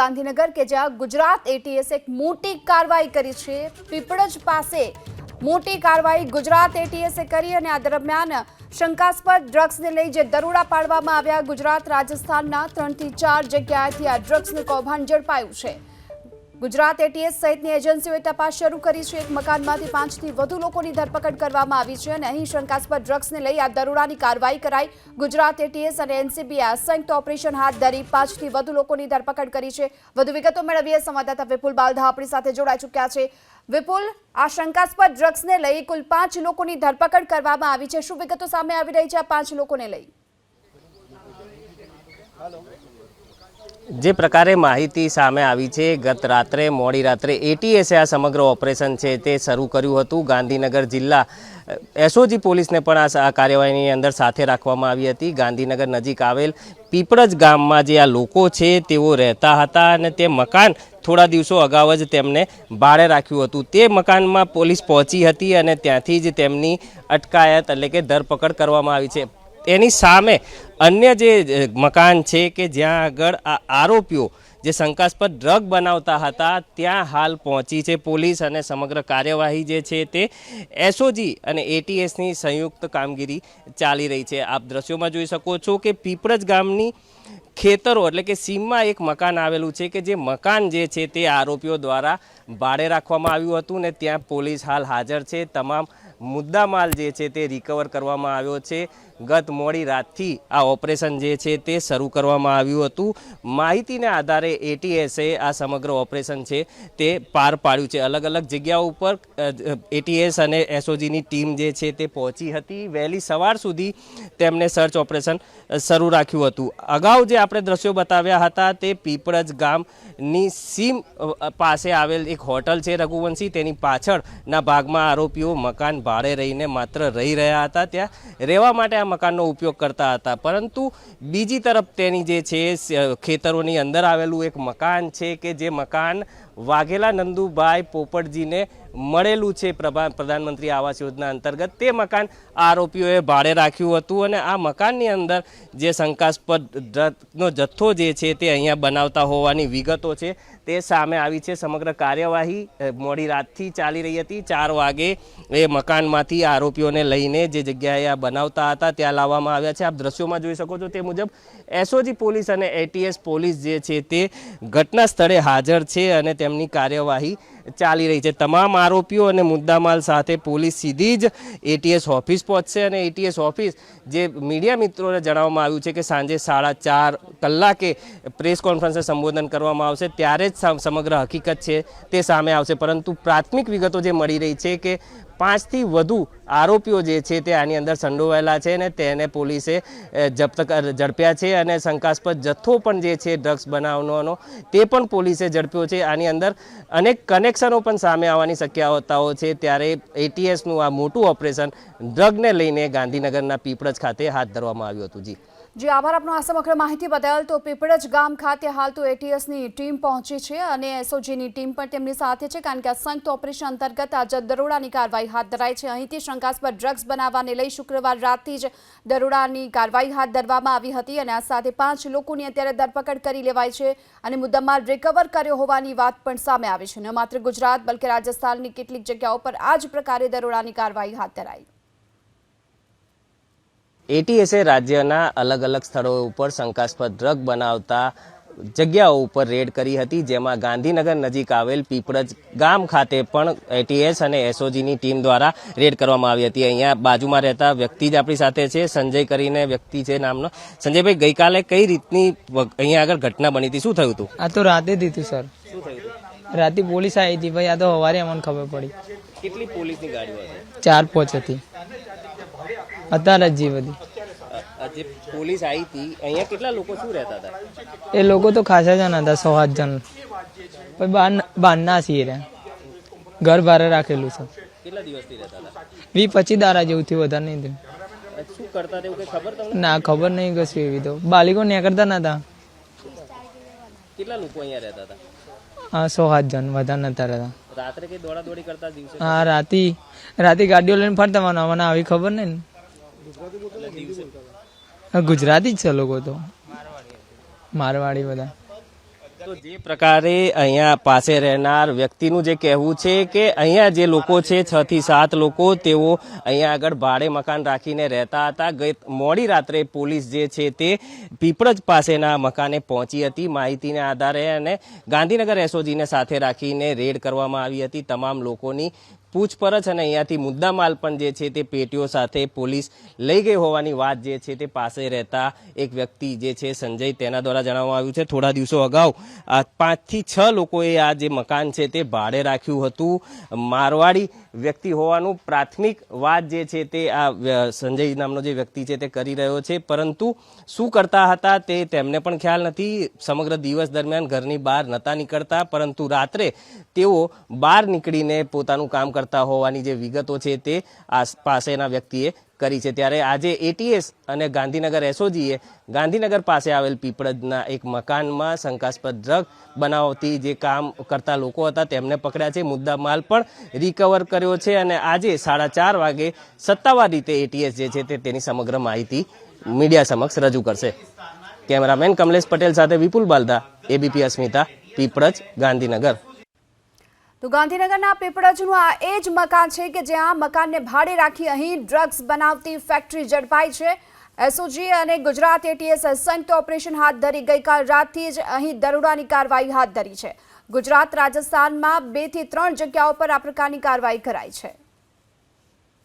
ગાંધીનગર કે જ્યાં ગુજરાત એટીએસ એક મોટી કાર્યવાહી કરી છે. પીપળજ પાસે મોટી કાર્યવાહી ગુજરાત એટીએસે કરી અને આ દરમિયાન શંકાસ્પદ ડ્રગ્સને લઈ જે દરોડા પાડવામાં આવ્યા ગુજરાત રાજસ્થાનના ત્રણથી ચાર જગ્યાએથી આ ડ્રગ્સનું કૌભાંડ ઝડપાયું છે. ગુજરાત એટીએસ સહિતની એજન્સીઓએ તપાસ શરૂ કરી છે. એક મકાનમાંથી પાંચથી વધુ લોકોની ધરપકડ કરવામાં આવી છે અને અહીં શંકાસ્પદ ડ્રગ્સને લઈ આ દરોડાની કાર્યવાહી કરાઈ. ગુજરાત એટીએસ અને એનસીબીએ સંયુક્ત ઓપરેશન હાથ ધરી પાંચથી વધુ લોકોની ધરપકડ કરી છે. વધુ વિગતો મેળવીએ. સંવાદદાતા વિપુલ બાલધા આપણી સાથે જોડાઈ ચૂક્યા છે. વિપુલ, આ શંકાસ્પદ ડ્રગ્સને લઈ કુલ પાંચ લોકોની ધરપકડ કરવામાં આવી છે. શું વિગતો સામે આવી રહી છે આ પાંચ લોકોને લઈ? જે પ્રકારે માહિતી સામે આવી છે, ગત રાત્રે, મોડી રાત્રે એટીએસે આ સમગ્ર ઓપરેશન છે તે શરૂ કર્યું હતું. ગાંધીનગર જિલ્લા એસઓજી પોલીસને પણ આ કાર્યવાહીની અંદર સાથે રાખવામાં આવી હતી. ગાંધીનગર નજીક આવેલ પીપળજ ગામમાં જે આ લોકો છે, તેઓ રહેતા હતા અને તે મકાન થોડા દિવસો અગાઉ જ તેમને ભાડે રાખ્યું હતું. તે મકાનમાં પોલીસ પહોંચી હતી અને ત્યાંથી જ તેમની અટકાયત એટલે કે ધરપકડ કરવામાં આવી છે. એની સામે અન્ય જે મકાન છે કે જ્યાં આગળ આ આરોપીઓ જે શંકાસ્પદ ડ્રગ બનાવતા હતા, ત્યાં હાલ પહોંચી છે પોલીસ અને સમગ્ર કાર્યવાહી જે છે તે એસઓજી અને એટીએસની સંયુક્ત કામગીરી ચાલી રહી છે. આપ દ્રશ્યોમાં જોઈ શકો છો કે પીપળજ ગામની ખેતરો એટલે કે સીમમાં એક મકાન આવેલું છે કે જે મકાન જે છે તે આરોપીઓ દ્વારા ભાડે રાખવામાં આવ્યું હતું ને ત્યાં પોલીસ હાલ હાજર છે. તમામ મુદ્દામાલ જે છે તે રિકવર કરવામાં આવ્યો છે. ગત મોડી રાતથી આ ઓપરેશન જે છે તે શરૂ કરવામાં આવ્યું હતું. માહિતીને આધારે એટીએસે આ સમગ્ર ઓપરેશન છે તે પાર પાડ્યું છે. અલગ અલગ જગ્યાઓ ઉપર એટીએસ અને એસઓજીની ટીમ જે છે તે પહોંચી હતી. વહેલી સવાર સુધી તેમણે સર્ચ ઓપરેશન શરૂ રાખ્યું હતું. અગાઉ જે આપણે દ્રશ્યો બતાવ્યા હતા તે પીપળજ ગામની સીમ પાસે આવેલ એક હોટલ છે રઘુવંશી. તેની પાછળના ભાગમાં આરોપીઓ મકાન ભાડે રહીને માત્ર રહી રહ્યા હતા, ત્યાં રહેવા માટે આ મકાનનો ઉપયોગ કરતા હતા. પરંતુ બીજી તરફ તેની જે છે, ખેતરોની અંદર આવેલું એક મકાન છે કે જે મકાન વાઘેલા નંદુભાઈ પોપટજીને મળેલું છે પ્રધાનમંત્રી આવાસ યોજના અંતર્ગત. તે મકાન આરોપીઓએ ભાડે રાખ્યું હતું અને આ મકાનની અંદર જે શંકાસ્પદ ડ્રગનો જથ્થો જે છે તે અહીંયા બનાવતા હોવાની વિગતો છે. તે સામે આવી છે. સમગ્ર કાર્યવાહી મોડી રાતથી ચાલી રહી હતી. ચાર વાગે એ મકાનમાંથી આરોપીઓને લઈને જે જગ્યાએ આ બનાવતા હતા ત્યાં લાવવામાં આવ્યા છે. આપ દ્રશ્યોમાં જોઈ શકો છો તે મુજબ એસઓજી પોલીસ અને એટીએસ પોલીસ જે છે તે ઘટના સ્થળે હાજર છે અને તેમની કાર્યવાહી ચાલી રહી છે. તમામ આરોપીઓ અને મુદ્દામાલ સાથે પોલીસ સીધી જ એટીએસ ઓફિસ પહોંચશે અને એટીએસ ઓફિસ જે મીડિયા મિત્રોને જણાવવામાં આવ્યું છે કે સાંજે સાડા ચાર કલાકે પ્રેસ કોન્ફરન્સને સંબોધન કરવામાં આવશે, ત્યારે જ સમગ્ર હકીકત છે તે સામે આવશે. પરંતુ પ્રાથમિક વિગતો જે મળી રહી છે કે પાંચથી વધુ આરોપીઓ જે છે તે આની અંદર સંડોવાયેલા છે અને તેને પોલીસે જપ્ત ઝડપ્યા છે અને શંકાસ્પદ જથ્થો પણ જે છે ડ્રગ્સ બનાવવાનો તે પણ પોલીસે ઝડપ્યો છે. આની અંદર અનેક કનેક્શનો પણ સામે આવવાની શક્યતાઓ છે. ત્યારે એટીએસનું આ મોટું ઓપરેશન ડ્રગને લઈને ગાંધીનગરના પીપળજ ખાતે હાથ ધરવામાં આવ્યું હતું. જી. જી, આભાર આપનો આ સમગ્ર માહિતી બદલ. તો પીપળજ ગામ ખાતે હાલ તો એટીએસની ટીમ પહોંચી છે અને એસઓજીની ટીમ પણ તેમની સાથે છે, કારણ કે આ સંયુક્ત ઓપરેશન અંતર્ગત આજે દરોડાની કાર્યવાહી હાથ ધરાઈ છે. અહીંથી શંકાસ્પદ ડ્રગ્સ બનાવવાને લઈ શુક્રવાર રાતથી જ દરોડાની કાર્યવાહી હાથ ધરવામાં આવી હતી અને આ સાથે પાંચ લોકોની અત્યારે ધરપકડ કરી લેવાઈ છે અને મુદ્દામાલ રિકવર કર્યો હોવાની વાત પણ સામે આવી છે. ન માત્ર ગુજરાત, બલકે રાજસ્થાનની કેટલીક જગ્યાઓ પર આ જ પ્રકારે દરોડાની કાર્યવાહી હાથ ધરાઈ. એટીએસે રાજ્યના અલગ અલગ સ્થળો ઉપર શંકાસ્પદ ડ્રગ બનાવતા જગ્યાઓ ઉપર રેડ કરી હતી જેમાં ગાંધીનગર નજીક આવેલ પીપળજ ગામ ખાતે પણ એટીએસ અને એસઓજીની ટીમ દ્વારા રેડ કરવામાં આવી હતી. અહીંયા બાજુમાં રહેતા વ્યક્તિ જ આપણી સાથે છે. સંજય કરીને વ્યક્તિ છે નામનો. સંજયભાઈ ગઈકાલે કઈ રીતની અહીંયા આગળ ઘટના બની હતી? શું થયું હતું? આ તો રાતે દીધું સર. શું થયું હતું? રાતે પોલીસ આવી હતી ભાઈ આ તો સવારે અમને ખબર પડી. કેટલી પોલીસની ગાડીઓ હતી? ચાર પાંચ હતી. અત્યારે જ જી બધી જે પોલીસ આવી હતી અહીંયા કેટલા લોકો શું રહેતા હતા? એ લોકો તો ખાસા જણ હતા સો સાત જણ. પછી બાર બહારના છીએ રે ઘર ભારે રાખેલું છે. કેટલા દિવસથી રહેતા હતા? વી પચીસ દારા જેવું થયું વધારે નહીં થયું. શું કરતા તેવું ખબર તમને? ના ખબર નહીં કશું એવી તો. બાલિકો નીકળતા નતા કેટલા લોકો અહીંયા રહેતા હતા? હા સો સાત જણ વધારે નતા રહેતા. રાત્રે કઈ દોડા દોડી કરતા દિવસે? હા રાતી રાતે ગાડીઓ લઈને ફરતા મને આવી ખબર નહીં ને. ગુજરાતી જ છે લોકો તો. મારવાડી બધા. તો જે પ્રકારે અહીંયા પાસે રહેનાર વ્યક્તિનું જે કહેવું છે કે અહીંયા જે લોકો છે, છ થી સાત લોકો, તેઓ અહીંયા આગળ ભાડે મકાન રાખીને રહેતા હતા. ગઈ મોડી રાત્રે પોલીસ જે છે તે પીપળજ પાસેના મકાને પહોંચી હતી. માહિતીના આધારે અને ગાંધીનગર એસઓજીને સાથે રાખીને રેડ કરવામાં આવી હતી. તમામ લોકોની પૂછપરછ અને અહીંયાથી મુદ્દામાલ પણ જે છે તે પેટીઓ સાથે પોલીસ લઈ ગઈ હોવાની વાત જે છે તે પાસે રહેતા એક વ્યક્તિ જે છે સંજય તેના દ્વારા જણાવવામાં આવ્યું છે. થોડા દિવસો અગાઉ પાંચથી છ લોકોએ આ જે મકાન છે તે ભાડે રાખ્યું હતું. મારવાડી વ્યક્તિ હોવાનું પ્રાથમિક વાત જે છે તે આ સંજય નામનો જે વ્યક્તિ છે તે કરી રહ્યો છે. પરંતુ શું કરતા હતા તે તેમને પણ ખ્યાલ નથી. સમગ્ર દિવસ દરમિયાન ઘરની બહાર નહોતા નીકળતા. પરંતુ રાત્રે તેઓ બહાર નીકળીને પોતાનું કામ કરતા હોવાની જે વિગતો છે તે પાસેના વ્યક્તિએ કરી છે. ત્યારે આજે એટીએસ અને ગાંધીનગર એસઓજીએ ગાંધીનગર પાસે આવેલ પીપળજના એક મકાનમાં શંકાસ્પદ ડ્રગ બનાવતી જે કામ કરતા લોકો હતા, તેમને પકડ્યા છે. મુદ્દા માલ પણ રિકવર કર્યો છે અને આજે સાડા ચાર વાગે સત્તાવાર રીતે એટીએસ જે છે તે તેની સમગ્ર માહિતી મીડિયા સમક્ષ રજૂ કરશે. કેમેરામેન કમલેશ પટેલ સાથે વિપુલ બાલદા એબીપી અસ્મિતા, પીપળજ, ગાંધીનગર. તો ગાંધીનગરના પીપળજનું આ એ જ મકાન છે કે જ્યાં મકાનને ભાડે રાખી અહીં ડ્રગ્સ બનાવતી ફેક્ટરી ઝડપાઈ છે. એસઓજી અને ગુજરાત એટીએસ સંયુક્ત ઓપરેશન હાથ ધરી ગઈકાલ રાતથી જ અહીં દરોડાની કાર્યવાહી હાથ ધરી છે. ગુજરાત રાજસ્થાનમાં બેથી ત્રણ જગ્યાઓ પર આ પ્રકારની કાર્યવાહી કરાઈ છે.